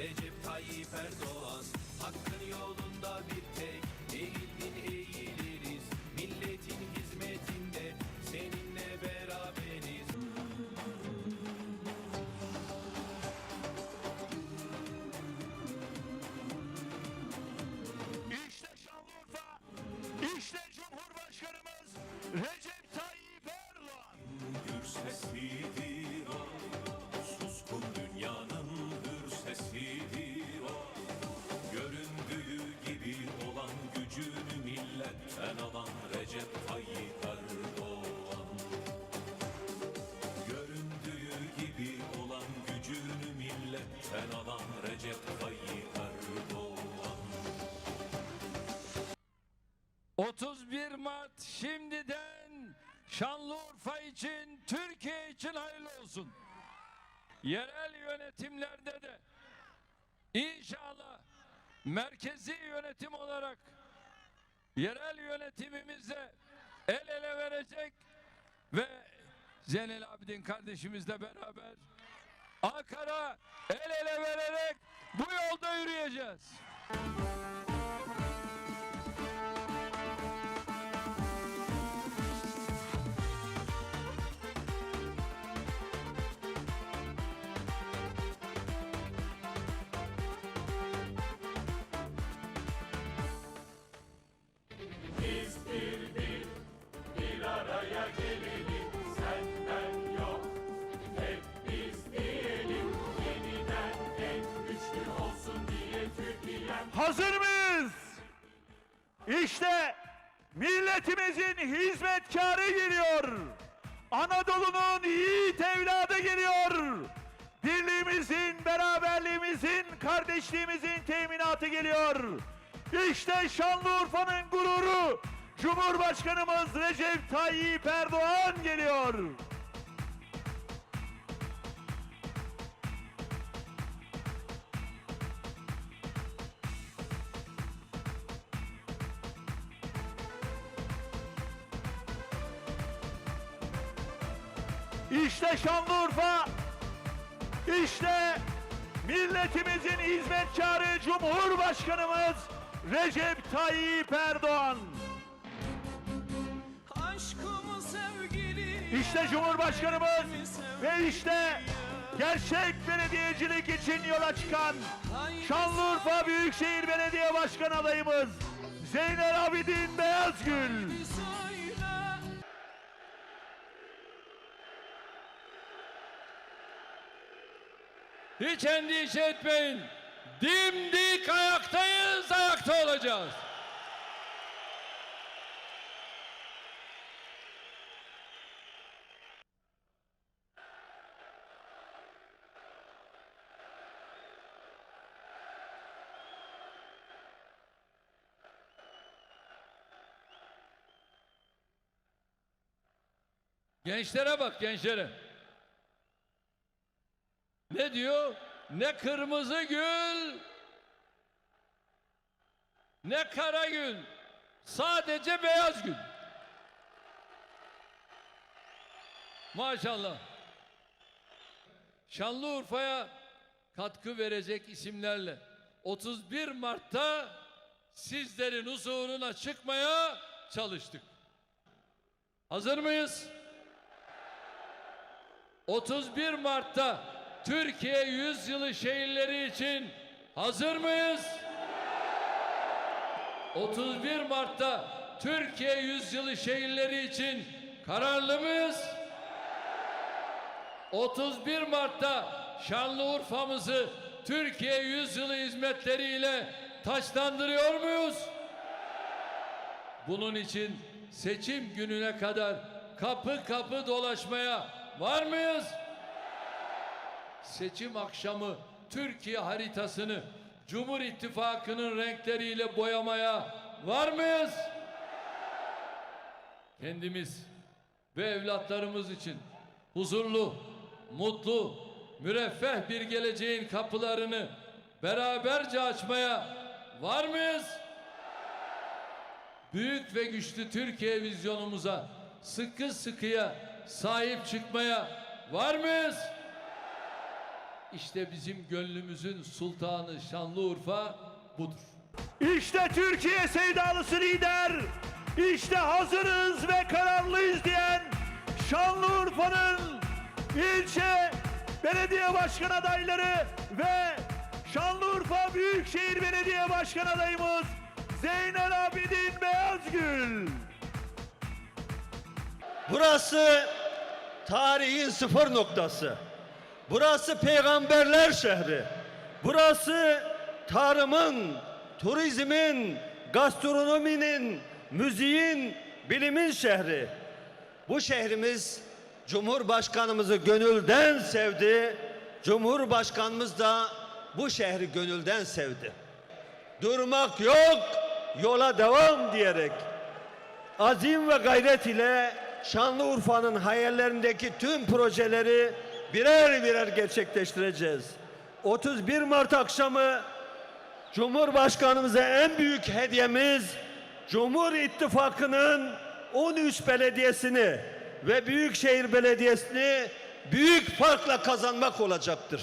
Recep Tayyip Erdoğan Hakkın yolunda bir tek 31 Mart şimdiden Şanlıurfa için, Türkiye için hayırlı olsun. Yerel yönetimlerde de inşallah merkezi yönetim olarak yerel yönetimimizde el ele verecek ve Zeynel Abidin kardeşimizle beraber Ankara el ele vererek bu yolda yürüyeceğiz. Hazır mıyız? İşte milletimizin hizmetkarı geliyor. Anadolu'nun yiğit evladı geliyor. Birliğimizin, beraberliğimizin, kardeşliğimizin teminatı geliyor. İşte Şanlıurfa'nın gururu Cumhurbaşkanımız Recep Tayyip Erdoğan geliyor. İşte Şanlıurfa, işte milletimizin hizmetkarı Cumhurbaşkanımız Recep Tayyip Erdoğan. İşte Cumhurbaşkanımız ve işte gerçek belediyecilik için yola çıkan Şanlıurfa Büyükşehir Belediye Başkan adayımız Zeynel Abidin Beyazgül. Hiç endişe etmeyin. Dimdik ayaktayız, ayakta olacağız. Gençlere bak gençlere. Ne diyor? Ne kırmızı gül, ne kara gül, sadece beyaz gül. Maşallah. Şanlıurfa'ya katkı verecek isimlerle 31 Mart'ta sizlerin huzuruna çıkmaya çalıştık. Hazır mıyız? 31 Mart'ta Türkiye Yüzyılı şehirleri için hazır mıyız? 31 Mart'ta Türkiye Yüzyılı şehirleri için kararlı mıyız? 31 Mart'ta Şanlıurfa'mızı Türkiye Yüzyılı hizmetleriyle taçlandırıyor muyuz? Bunun için seçim gününe kadar kapı kapı dolaşmaya var mıyız? Seçim akşamı Türkiye haritasını Cumhur İttifakı'nın renkleriyle boyamaya var mıyız? Kendimiz ve evlatlarımız için huzurlu, mutlu, müreffeh bir geleceğin kapılarını beraberce açmaya var mıyız? büyük ve güçlü Türkiye vizyonumuza sıkı sıkıya sahip çıkmaya var mıyız? İşte bizim gönlümüzün sultanı Şanlıurfa budur. İşte Türkiye sevdalısı lider. İşte hazırız ve kararlıyız diyen Şanlıurfa'nın ilçe belediye başkan adayları ve Şanlıurfa Büyükşehir Belediye Başkan adayımız Zeynel Abidin Beyazgül. Burası tarihin sıfır noktası. Burası peygamberler şehri. Burası tarımın, turizmin, gastronominin, müziğin, bilimin şehri. Bu şehrimiz Cumhurbaşkanımızı gönülden sevdi. Cumhurbaşkanımız da bu şehri gönülden sevdi. Durmak yok, yola devam diyerek azim ve gayret ile Şanlıurfa'nın hayallerindeki tüm projeleri birer birer gerçekleştireceğiz. 31 Mart akşamı Cumhurbaşkanımıza en büyük hediyemiz Cumhur İttifakı'nın 13 belediyesini ve Büyükşehir Belediyesi'ni büyük farkla kazanmak olacaktır.